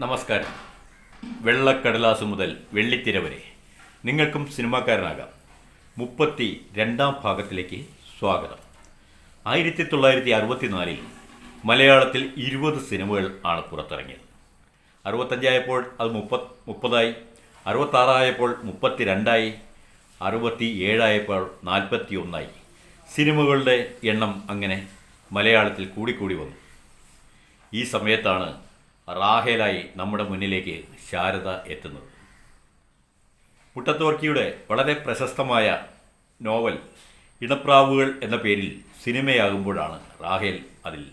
നമസ്കാരം. വെള്ളക്കടലാസ് മുതൽ വെള്ളിത്തിര വരെ. നിങ്ങൾക്കും സിനിമാക്കാരനാകാം. മുപ്പത്തി രണ്ടാം ഭാഗത്തിലേക്ക് സ്വാഗതം. ആയിരത്തി തൊള്ളായിരത്തി അറുപത്തിനാലിൽ മലയാളത്തിൽ ഇരുപത് സിനിമകൾ ആണ് പുറത്തിറങ്ങിയത്. അറുപത്തഞ്ചായപ്പോൾ അത് മുപ്പത് മുപ്പതായി. അറുപത്താറായപ്പോൾ മുപ്പത്തി രണ്ടായി അറുപത്തി ഏഴായപ്പോൾ നാൽപ്പത്തി ഒന്നായി സിനിമകളുടെ എണ്ണം അങ്ങനെ മലയാളത്തിൽ കൂടിക്കൂടി വന്നു. ഈ സമയത്താണ് റാഹേലായി നമ്മുടെ മുന്നിലേക്ക് ശാരദ എത്തുന്നത്. മുട്ടത്തോർക്കിയുടെ വളരെ പ്രശസ്തമായ നോവൽ ഇണപ്രാവുകൾ എന്ന പേരിൽ സിനിമയാകുമ്പോഴാണ് റാഹേൽ അതിൽ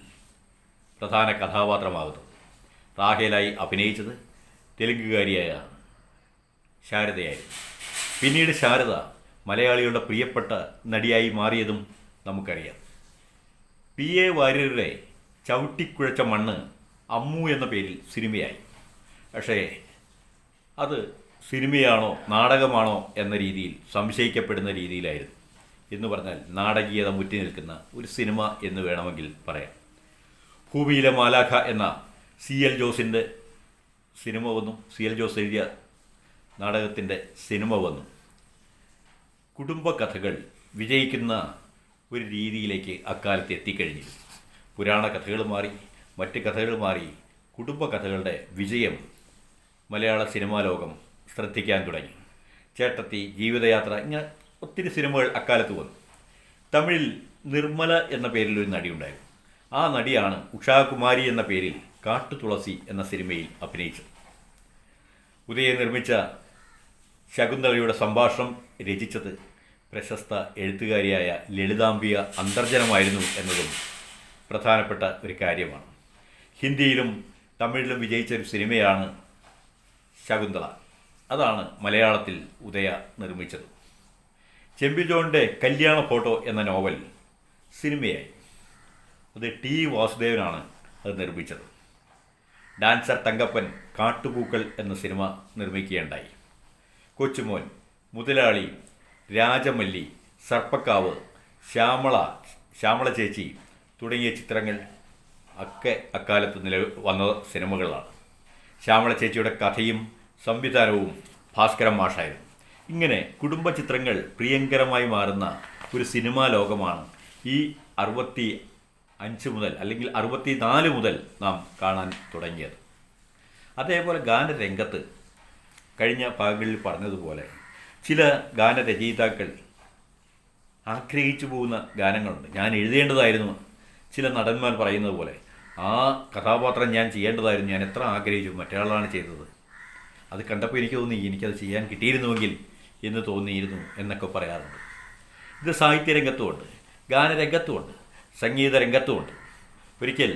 പ്രധാന കഥാപാത്രമാകുന്നത്. റാഹേലായി അഭിനയിച്ചത് തെലുങ്കുകാരിയായ ശാരദയായിരുന്നു. പിന്നീട് ശാരദ മലയാളികളുടെ പ്രിയപ്പെട്ട നടിയായി മാറിയതും നമുക്കറിയാം. പി. എ. വാര്യരുടെ ചവിട്ടിക്കുഴച്ച മണ്ണ് അമ്മു എന്ന പേരിൽ സിനിമയായി. പക്ഷേ അത് സിനിമയാണോ നാടകമാണോ എന്ന രീതിയിൽ സംശയിക്കപ്പെടുന്ന രീതിയിലായിരുന്നു. എന്ന് പറഞ്ഞാൽ നാടകീയത മുറ്റി നിൽക്കുന്ന ഒരു സിനിമ എന്ന് വേണമെങ്കിൽ പറയാം. ഭൂമിയിലെ മാലാഖ എന്ന സി എൽ ജോസിന്റെ സിനിമ വന്നു. സി എൽ ജോസ് എഴുതിയ നാടകത്തിന്റെ സിനിമ വന്നു. കുടുംബകഥകൾ വിജയിക്കുന്ന ഒരു രീതിയിലേക്ക് അക്കാലത്ത് എത്തിക്കഴിഞ്ഞിരുന്നു. പുരാണ കഥകൾ മാറി മറ്റ് കഥകൾ മാറി കുടുംബകഥകളുടെ വിജയം മലയാള സിനിമാ ലോകം ശ്രദ്ധിക്കാൻ തുടങ്ങി. ചേട്ടത്തി ജീവിതയാത്ര ഇങ്ങനെ ഒത്തിരി സിനിമകൾ അക്കാലത്ത് വന്നു. തമിഴിൽ നിർമ്മല എന്ന പേരിൽ ഒരു നടിയുണ്ടായിരുന്നു ആ നടിയാണ് ഉഷാകുമാരി എന്ന പേരിൽ കാട്ടുതുളസി എന്ന സിനിമയിൽ അഭിനയിച്ചത്. ഉദയെ നിർമ്മിച്ച ശകുന്തളയുടെ സംഭാഷണം രചിച്ചത് പ്രശസ്ത എഴുത്തുകാരിയായ ലളിതാംബിക അന്തർജനമായിരുന്നു എന്നതും പ്രധാനപ്പെട്ട ഒരു കാര്യമാണ്. ഹിന്ദിയിലും തമിഴിലും വിജയിച്ച ഒരു സിനിമയാണ് ശകുന്തള. അതാണ് മലയാളത്തിൽ ഉദയ നിർമ്മിച്ചത്. ചെമ്പി ജോണിന്റെ കല്യാണ ഫോട്ടോ എന്ന നോവൽ സിനിമയായി. അത് ടി വാസുദേവനാണ് അത് നിർമ്മിച്ചത്. ഡാൻസർ തങ്കപ്പൻ കാട്ടുപൂക്കൾ എന്ന സിനിമ നിർമ്മിക്കുകയുണ്ടായി. കൊച്ചുമോൻ മുതലാളി രാജമല്ലി സർപ്പക്കാവ് ശ്യാമള ശ്യാമള ചേച്ചി തുടങ്ങിയ ചിത്രങ്ങൾ ഒക്കെ അക്കാലത്ത് നില വന്ന സിനിമകളാണ്. ശ്യാമള ചേച്ചിയുടെ കഥയും സംവിധാനവും ഭാസ്കരൻ മാഷായിരുന്നു. ഇങ്ങനെ കുടുംബ ചിത്രങ്ങൾ പ്രിയങ്കരമായി മാറുന്ന ഒരു സിനിമാ ലോകമാണ് ഈ അറുപത്തി അഞ്ച് മുതൽ അല്ലെങ്കിൽ അറുപത്തി നാല് മുതൽ നാം കാണാൻ തുടങ്ങിയത്. അതേപോലെ ഗാനരംഗത്ത് കഴിഞ്ഞ ഭാഗങ്ങളിൽ പറഞ്ഞതുപോലെ ചില ഗാനരചയിതാക്കൾ ആഗ്രഹിച്ചു പോകുന്ന ഗാനങ്ങളുണ്ട്. ഞാൻ എഴുതേണ്ടതായിരുന്നു ചില നടന്മാർ പറയുന്നത് പോലെ ആ കഥാപാത്രം ഞാൻ ചെയ്യേണ്ടതായിരുന്നു. ഞാൻ എത്ര ആഗ്രഹിച്ചു മറ്റൊരാളാണ് ചെയ്തത്. അത് കണ്ടപ്പോൾ എനിക്ക് തോന്നി എനിക്കത് ചെയ്യാൻ കിട്ടിയിരുന്നുവെങ്കിൽ എന്ന് തോന്നിയിരുന്നു എന്നൊക്കെ പറയാറുണ്ട്. ഇത് സാഹിത്യരംഗത്തുമുണ്ട് ഗാനരംഗത്തുമുണ്ട് സംഗീത രംഗത്തുമുണ്ട്. ഒരിക്കൽ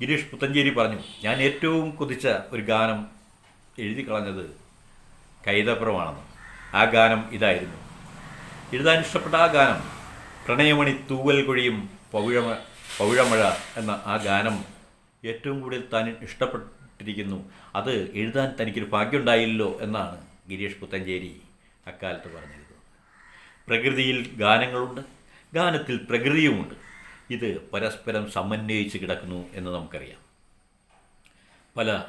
ഗിരീഷ് പുത്തഞ്ചേരി പറഞ്ഞു ഞാൻ ഏറ്റവും കൊതിച്ച ഒരു ഗാനം എഴുതി കളഞ്ഞത് കൈതപ്പുറമാണെന്ന് ആ ഗാനം ഇതായിരുന്നു. എഴുതാൻ ഇഷ്ടപ്പെട്ട ആ ഗാനം പ്രണയമണി തൂവൽ കൊഴിയും പൗഴമ പൗഴമഴ എന്ന ആ ഗാനം ഏറ്റവും കൂടുതൽ താൻ ഇഷ്ടപ്പെട്ടിരിക്കുന്നു. അത് എഴുതാൻ തനിക്കൊരു ഭാഗ്യമുണ്ടായില്ലോ എന്നാണ് ഗിരീഷ് പുത്തഞ്ചേരി അക്കാലത്ത് പറഞ്ഞിരുന്നത് പ്രകൃതിയിൽ ഗാനങ്ങളുണ്ട് ഗാനത്തിൽ പ്രകൃതിയുമുണ്ട്. ഇത് പരസ്പരം സമന്വയിച്ച് കിടക്കുന്നു എന്ന് നമുക്കറിയാം. പല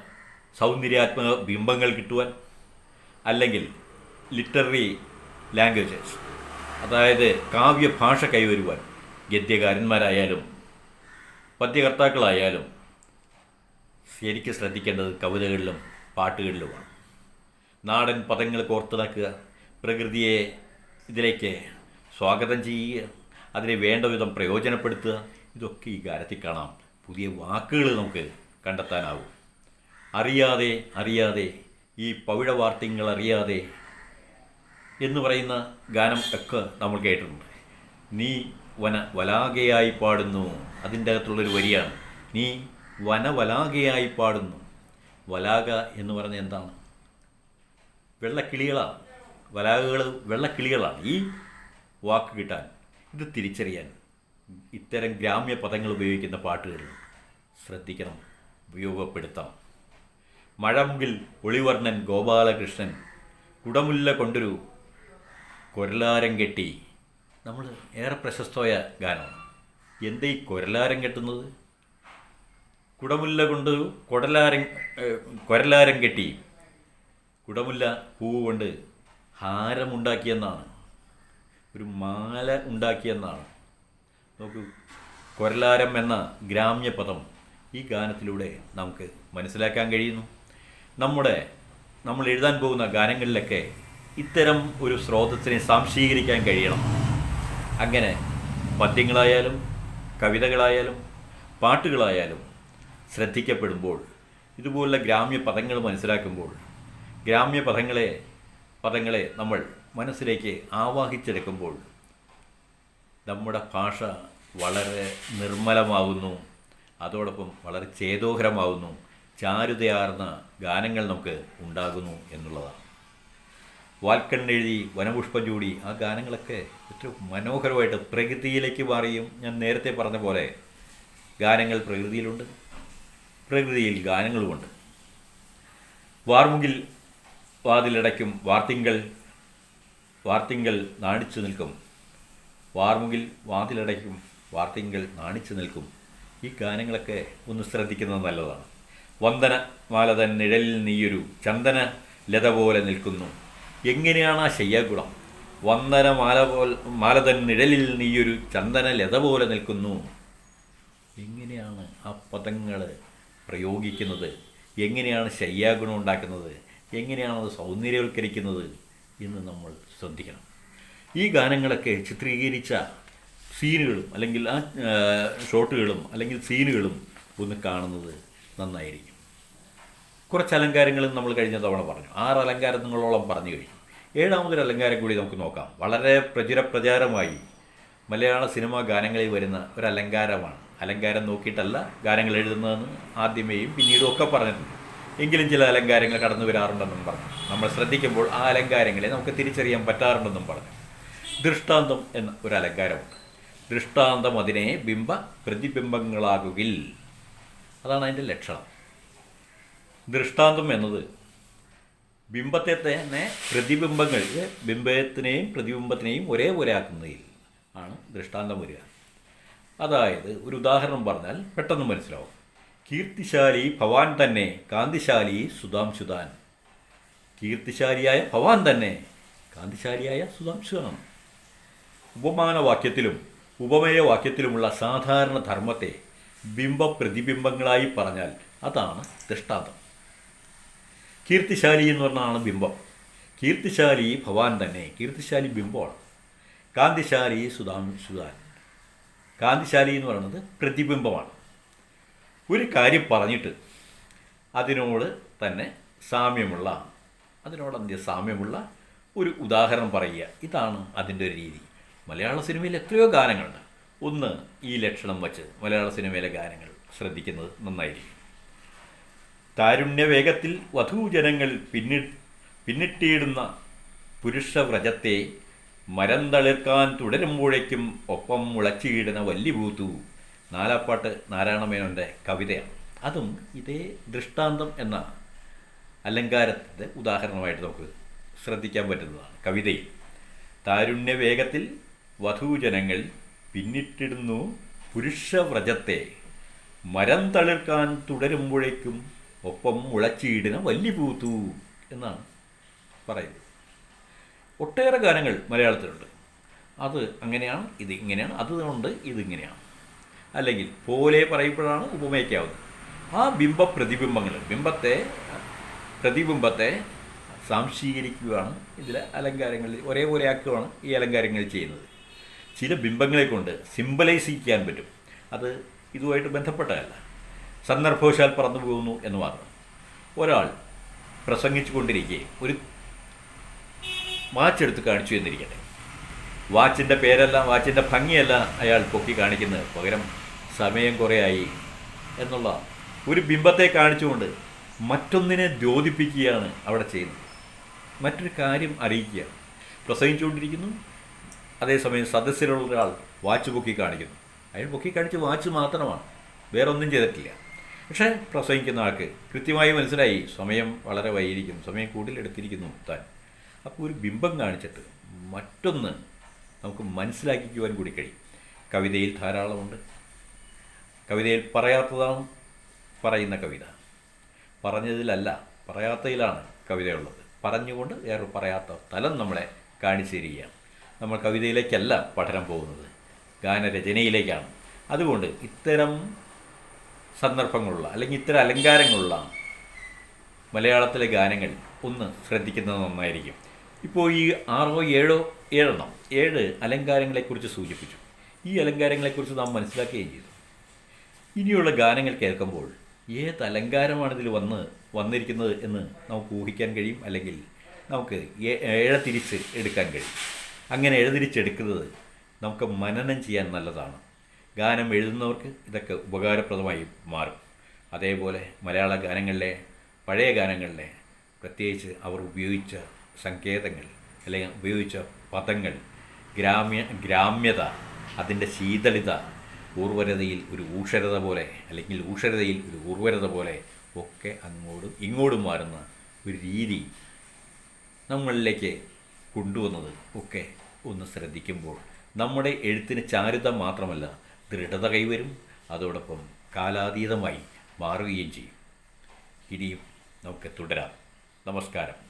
സൗന്ദര്യാത്മക ബിംബങ്ങൾ കിട്ടുവാൻ അല്ലെങ്കിൽ ലിറ്റററി ലാംഗ്വേജസ് അതായത് കാവ്യഭാഷ കൈവരുവാൻ ഗദ്യകാരന്മാരായാലും പദ്യകർത്താക്കളായാലും ശരിക്കും ശ്രദ്ധിക്കേണ്ടത് കവിതകളിലും പാട്ടുകളിലുമാണ്. നാടൻ പദങ്ങൾ കോർത്തിണക്കുക പ്രകൃതിയെ ഇതിലേക്ക് സ്വാഗതം ചെയ്യുക. അതിനെ വേണ്ട വിധം പ്രയോജനപ്പെടുത്തുക. ഇതൊക്കെ ഈ ഗാനത്തിൽ കാണാം. പുതിയ വാക്കുകൾ നമുക്ക് കണ്ടെത്താനാവും. അറിയാതെ അറിയാതെ ഈ പവിഴ വാർത്തകൾ അറിയാതെ എന്ന് പറയുന്ന ഗാനം ഒക്കെ നമ്മൾ കേട്ടിട്ടുണ്ട്. നീ വന വലാകയായി പാടുന്നു. അതിന്റെ അകത്തുള്ളൊരു വരിയാണ്. നീ വനവലാകയായി പാടുന്നു. വലാക എന്ന് പറഞ്ഞ എന്താണ്? വെള്ളക്കിളികളാണ്. വലാകകൾ വെള്ളക്കിളികളാണ്. ഈ വാക്ക് കിട്ടാൻ ഇത് തിരിച്ചറിയാൻ ഇത്തരം ഗ്രാമ്യ പദങ്ങൾ ഉപയോഗിക്കുന്ന പാട്ടുകൾ ശ്രദ്ധിക്കണം ഉപയോഗപ്പെടുത്തണം. മഴമുകിൽ ഒളിവർണൻ ഗോപാലകൃഷ്ണൻ കുടമുല്ല കൊണ്ടൊരു കൊരലാരം കെട്ടി. നമ്മൾ ഏറെ പ്രശസ്തമായ ഗാനമാണ്. എന്താ ഈ കൊരലാരം കെട്ടുന്നത്? കുടമുല്ല കൊണ്ട് കുടലാരം കൊരലാരം കെട്ടി. കുടമുല്ല പൂവ് കൊണ്ട് ഹാരമുണ്ടാക്കിയെന്നാണ്. ഒരു മാല ഉണ്ടാക്കിയെന്നാണ്. നോക്കൂ കൊരലാരം എന്ന ഗ്രാമ്യപദം ഈ ഗാനത്തിലൂടെ നമുക്ക് മനസ്സിലാക്കാൻ കഴിയുന്നു. നമ്മുടെ നമ്മൾ എഴുതാൻ പോകുന്ന ഗാനങ്ങളിലൊക്കെ ഇത്തരം ഒരു സ്രോതസ്സിനെ സാംശീകരിക്കാൻ കഴിയണം. അങ്ങനെ പദ്യങ്ങളായാലും കവിതകളായാലും പാട്ടുകളായാലും ശ്രദ്ധിക്കപ്പെടുമ്പോൾ ഇതുപോലുള്ള ഗ്രാമ്യ പദങ്ങൾ മനസ്സിലാക്കുമ്പോൾ ഗ്രാമ്യ പദങ്ങളെ പദങ്ങളെ നമ്മൾ മനസ്സിലേക്ക് ആവാഹിച്ചെടുക്കുമ്പോൾ നമ്മുടെ ഭാഷ വളരെ നിർമ്മലമാവുന്നു അതോടൊപ്പം വളരെ ചേതോഹരമാവുന്നു ചാരുതയാർന്ന ഗാനങ്ങൾ നമുക്ക് ഉണ്ടാകുന്നു എന്നുള്ളതാണ്. വാൽക്കണ്ണെഴുതി വനപുഷ്പം ചൂടി ആ ഗാനങ്ങളൊക്കെ ഏറ്റവും മനോഹരമായിട്ട് പ്രകൃതിയിലേക്ക് മാറിയും. ഞാൻ നേരത്തെ പറഞ്ഞ പോലെ ഗാനങ്ങൾ പ്രകൃതിയിലുണ്ട് പ്രകൃതിയിൽ ഗാനങ്ങളുമുണ്ട്. വാർമുകിൽ വാതിലടയ്ക്കും വാർത്തിങ്കൾ വാർത്തിങ്കൾ നാണിച്ചു നിൽക്കും. വാർമുകിൽ വാതിലടയ്ക്കും വാർത്തിങ്കൾ നാണിച്ചു നിൽക്കും. ഈ ഗാനങ്ങളൊക്കെ ഒന്ന് ശ്രദ്ധിക്കുന്നത് നല്ലതാണ്. വന്ദന മാലതൻ നിഴലിൽ നീയൊരു ചന്ദന ലത പോലെ നിൽക്കുന്നു. എങ്ങനെയാണ് ആ ശയ്യാഗുണം? വന്ദന മാല പോൽ മാലതൻ നിഴലിൽ നീയൊരു ചന്ദന ലത പോലെ നിൽക്കുന്നു. എങ്ങനെയാണ് ആ പദങ്ങൾ പ്രയോഗിക്കുന്നത്? എങ്ങനെയാണ് ശയ്യാഗുണം ഉണ്ടാക്കുന്നത്? എങ്ങനെയാണ് അത് സൗന്ദര്യവൽക്കരിക്കുന്നത് എന്ന് നമ്മൾ ശ്രദ്ധിക്കണം. ഈ ഗാനങ്ങളൊക്കെ ചിത്രീകരിച്ച സീനുകളും അല്ലെങ്കിൽ ആ ഷോട്ടുകളും അല്ലെങ്കിൽ സീനുകളും ഒന്ന് കാണുന്നത് നന്നായിരിക്കും. കുറച്ച് അലങ്കാരങ്ങളും നമ്മൾ കഴിഞ്ഞ തവണ പറഞ്ഞു. ആറ് അലങ്കാരങ്ങളോളം പറഞ്ഞു കഴിഞ്ഞു. ഏഴാമതൊരു അലങ്കാരം കൂടി നമുക്ക് നോക്കാം. വളരെ പ്രചുര പ്രചാരമായി മലയാള സിനിമാ ഗാനങ്ങളിൽ വരുന്ന ഒരു അലങ്കാരമാണ് അലങ്കാരം നോക്കിയിട്ടല്ല ഗാനങ്ങൾ എഴുതുന്നതെന്ന് ആദ്യമേയും പിന്നീടും ഒക്കെ പറഞ്ഞിട്ടുണ്ട്. എങ്കിലും ചില അലങ്കാരങ്ങൾ കടന്നു വരാറുണ്ടെന്നും പറഞ്ഞു. നമ്മൾ ശ്രദ്ധിക്കുമ്പോൾ ആ അലങ്കാരങ്ങളെ നമുക്ക് തിരിച്ചറിയാൻ പറ്റാറുണ്ടെന്നും പറഞ്ഞു. ദൃഷ്ടാന്തം എന്ന ഒരു അലങ്കാരമുണ്ട്. ദൃഷ്ടാന്തം അതിനെ ബിംബ പ്രതിബിംബങ്ങളാകുകിൽ. അതാണ് അതിന്റെ ലക്ഷണം. ദൃഷ്ടാന്തം എന്നത് ബിംബത്തെ തന്നെ പ്രതിബിംബങ്ങൾ ബിംബത്തിനെയും പ്രതിബിംബത്തിനെയും ഒരേപോലെ ആക്കുന്നതിൽ ആണ് ദൃഷ്ടാന്തം വരിക. അതായത് ഒരു ഉദാഹരണം പറഞ്ഞാൽ പെട്ടെന്ന് മനസ്സിലാവും. കീർത്തിശാലി ഭവാൻ തന്നെ കാന്തിശാലി സുധാംശുതാൻ കീർത്തിശാലിയായ ഭവാൻ തന്നെ കാന്തിശാലിയായ സുധാംശുതാണ് ഉപമാനവാക്യത്തിലും ഉപമേയവാക്യത്തിലുമുള്ള സാധാരണ ധർമ്മത്തെ ബിംബ പ്രതിബിംബങ്ങളായി പറഞ്ഞാൽ അതാണ് ദൃഷ്ടാന്തം. കീർത്തിശാലി എന്ന് പറഞ്ഞാണ് ബിംബം. കീർത്തിശാലി ഭവാൻ തന്നെ കീർത്തിശാലി ബിംബമാണ്. കാന്തിശാലി സുധാം സുധാൻ കാന്തിശാലി എന്ന് പറയുന്നത് പ്രതിബിംബമാണ്. ഒരു കാര്യം പറഞ്ഞിട്ട് അതിനോട് തന്നെ സാമ്യമുള്ള അതിനോട് എന്ത് സാമ്യമുള്ള ഒരു ഉദാഹരണം പറയുക. ഇതാണ് അതിന്റെ ഒരു രീതി. മലയാള സിനിമയിൽ എത്രയോ ഗാനങ്ങളുണ്ട്. ഒന്ന് ഈ ലക്ഷണം വച്ച് മലയാള സിനിമയിലെ ഗാനങ്ങൾ ശ്രദ്ധിക്കുന്നത് നന്നായിരിക്കും. താരുണ്യവേഗത്തിൽ വധൂജനങ്ങൾ പിന്നി പിന്നിട്ടിയിടുന്ന പുരുഷവ്രജത്തെ മരം തളിർക്കാൻ തുടരുമ്പോഴേക്കും ഒപ്പം മുളച്ചിയിടുന്ന വല്ലിപൂത്തു നാലാപ്പാട്ട് നാരായണമേനോന്റെ കവിതയാണ്. അതും ഇതേ ദൃഷ്ടാന്തം എന്ന അലങ്കാരത്തിന്റെ ഉദാഹരണമായിട്ട് നമുക്ക് ശ്രദ്ധിക്കാൻ പറ്റുന്നതാണ്. കവിതയിൽ താരുണ്യ വേഗത്തിൽ വധൂജനങ്ങൾ പിന്നിട്ടിടുന്നു പുരുഷവ്രജത്തെ. മരം തളിർക്കാൻ തുടരുമ്പോഴേക്കും ഒപ്പം മുളച്ചിയിടുന്ന വല്ലിപൂത്തു എന്നാണ് പറയുന്നത്. ഒട്ടേറെ ഗാനങ്ങൾ മലയാളത്തിലുണ്ട്. അത് അങ്ങനെയാണ് ഇത് ഇങ്ങനെയാണ് അതുകൊണ്ട് ഇതിങ്ങനെയാണ് അല്ലെങ്കിൽ പോലെ പറയുമ്പോഴാണ് ഉപമയ്ക്കാവുന്നത്. ആ ബിംബ പ്രതിബിംബങ്ങൾ ബിംബത്തെ പ്രതിബിംബത്തെ സാംശീകരിക്കുകയാണ് ഇതിലെ അലങ്കാരങ്ങളിൽ ഒരേപോലെ ആക്കുകയാണ് ഈ അലങ്കാരങ്ങൾ ചെയ്യുന്നത്. ചില ബിംബങ്ങളെ കൊണ്ട് സിംബലൈസ് ചെയ്യാൻ പറ്റും. അത് ഇതുമായിട്ട് ബന്ധപ്പെട്ടതല്ല. സന്ദർഭവശാൽ പറന്നു പോകുന്നു എന്ന് മാത്രം. ഒരാൾ പ്രസംഗിച്ചു കൊണ്ടിരിക്കുകയും ഒരു വാച്ച് എടുത്ത് കാണിച്ചു എന്നിരിക്കട്ടെ. വാച്ചിന്റെ പേരല്ല വാച്ചിന്റെ ഭംഗിയല്ല അയാൾ പൊക്കി കാണിക്കുന്നത് പകരം സമയം കുറേയായി എന്നുള്ള ഒരു ബിംബത്തെ കാണിച്ചുകൊണ്ട് മറ്റൊന്നിനെ ദ്യോതിപ്പിക്കുകയാണ് അവിടെ ചെയ്യുന്നത്. മറ്റൊരു കാര്യം അറിയിക്കുക. പ്രസംഗിച്ചുകൊണ്ടിരിക്കുന്നു. അതേസമയം സദസ്സിലുള്ള ഒരാൾ വാച്ച് പൊക്കി കാണിക്കുന്നു. അയാൾ പൊക്കി കാണിച്ച് വാച്ച് മാത്രമാണ്. വേറെ ഒന്നും ചെയ്തിട്ടില്ല. പക്ഷേ പ്രസംഗിക്കുന്ന ആൾക്ക് കൃത്യമായി മനസ്സിലായി. സമയം വളരെ വൈകിരിക്കുന്നു സമയം കൂടുതലെടുത്തിരിക്കുന്നു താൻ. അപ്പോൾ ഒരു ബിംബം കാണിച്ചിട്ട് മറ്റൊന്ന് നമുക്ക് മനസ്സിലാക്കിക്കുവാൻ കൂടി കഴിയും. കവിതയിൽ ധാരാളമുണ്ട്. കവിതയിൽ പറയാത്തതാണ് പറയുന്ന കവിത. പറഞ്ഞതിലല്ല പറയാത്തതിലാണ് കവിതയുള്ളത്. പറഞ്ഞുകൊണ്ട് വേറെ പറയാത്ത തലം നമ്മളെ കാണിച്ചു തരികയാണ്. നമ്മൾ കവിതയിലേക്കല്ല പഠനം പോകുന്നത്. ഗാനരചനയിലേക്കാണ്. അതുകൊണ്ട് ഇത്തരം സന്ദർഭങ്ങളുള്ള അല്ലെങ്കിൽ ഇത്തരം അലങ്കാരങ്ങളുള്ള മലയാളത്തിലെ ഗാനങ്ങൾ ഒന്ന് ശ്രദ്ധിക്കുന്നത് നന്നായിരിക്കും. ഇപ്പോൾ ഈ ആറോ ഏഴോ ഏഴെണ്ണം ഏഴ് അലങ്കാരങ്ങളെക്കുറിച്ച് സൂചിപ്പിച്ചു. ഈ അലങ്കാരങ്ങളെക്കുറിച്ച് നാം മനസ്സിലാക്കുകയും ചെയ്തു. ഇനിയുള്ള ഗാനങ്ങൾ കേൾക്കുമ്പോൾ ഏത് അലങ്കാരമാണ് ഇതിൽ വന്ന് വന്നിരിക്കുന്നത് എന്ന് നമുക്ക് ഊഹിക്കാൻ കഴിയും അല്ലെങ്കിൽ നമുക്ക് എഴതിരിച്ച് എടുക്കാൻ കഴിയും. അങ്ങനെ എഴുതിരിച്ചെടുക്കുന്നത് നമുക്ക് മനനം ചെയ്യാൻ നല്ലതാണ്. ഗാനം എഴുതുന്നവർക്ക് ഇതൊക്കെ ഉപകാരപ്രദമായി മാറും. അതേപോലെ മലയാള ഗാനങ്ങളിലെ പഴയ ഗാനങ്ങളിലെ പ്രത്യേകിച്ച് അവർ ഉപയോഗിച്ച സങ്കേതങ്ങൾ അല്ലെങ്കിൽ ഉപയോഗിച്ച പദങ്ങൾ ഗ്രാമ്യ ഗ്രാമ്യത അതിന്റെ ശീതളിത ഊർവരതയിൽ ഒരു ഊഷരത പോലെ അല്ലെങ്കിൽ ഊഷരതയിൽ ഒരു ഊർവരത പോലെ ഒക്കെ അങ്ങോട്ടും ഇങ്ങോട്ടും മാറുന്ന ഒരു രീതി നമ്മളിലേക്ക് കൊണ്ടുവന്നത് ഒക്കെ ഒന്ന് ശ്രദ്ധിക്കുമ്പോൾ നമ്മുടെ എഴുത്തിന് ചാരുത മാത്രമല്ല ദൃഢത കൈവരും അതോടൊപ്പം കാലാതീതമായി മാറുകയും ചെയ്യും. ഇനിയും നമുക്ക് തുടരാം. നമസ്കാരം.